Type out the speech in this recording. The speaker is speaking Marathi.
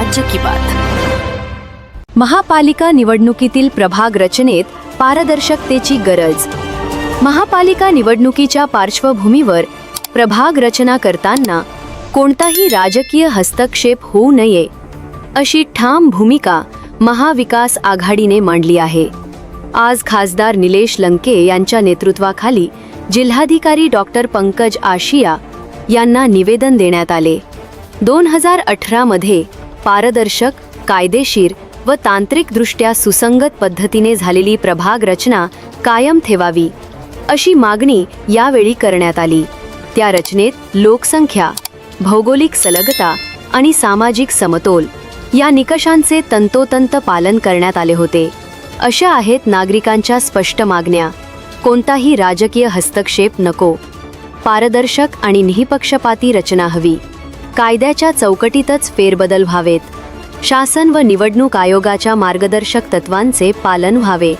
राज्य की बात. महापालिका निवडणुकीतील प्रभाग रचनेत पारदर्शकतेची गरज. महापालिका निवडणुकीच्या पार्श्वभूमीवर प्रभाग रचना करताना कोणताही राजकीय हस्तक्षेप होऊ नये अशी ठाम भूमिका महाविकास आघाडीने मांडली आहे. आज खासदार निलेश लंके यांच्या नेतृत्वाखाली जिल्हाधिकारी डॉक्टर पंकज आशिया यांना निवेदन देण्यात आले. दोन हजार अठरामध्ये पारदर्शक कायदेशीर व तांत्रिकदृष्ट्या सुसंगत पद्धतीने झालेली प्रभाग रचना कायम ठेवावी अशी मागणी यावेळी करण्यात आली. त्या रचनेत लोकसंख्या भौगोलिक सलगता आणि सामाजिक समतोल या निकषांचे तंतोतंत पालन करण्यात आले होते. अशा आहेत नागरिकांच्या स्पष्ट मागण्या. कोणताही राजकीय हस्तक्षेप नको. पारदर्शक आणि निःपक्षपाती रचना हवी. कायद्याच्या चौकटीतच फेरबदल व्हावेत. शासन व निवडणूक आयोगाच्या मार्गदर्शक तत्वांचे पालन व्हावे.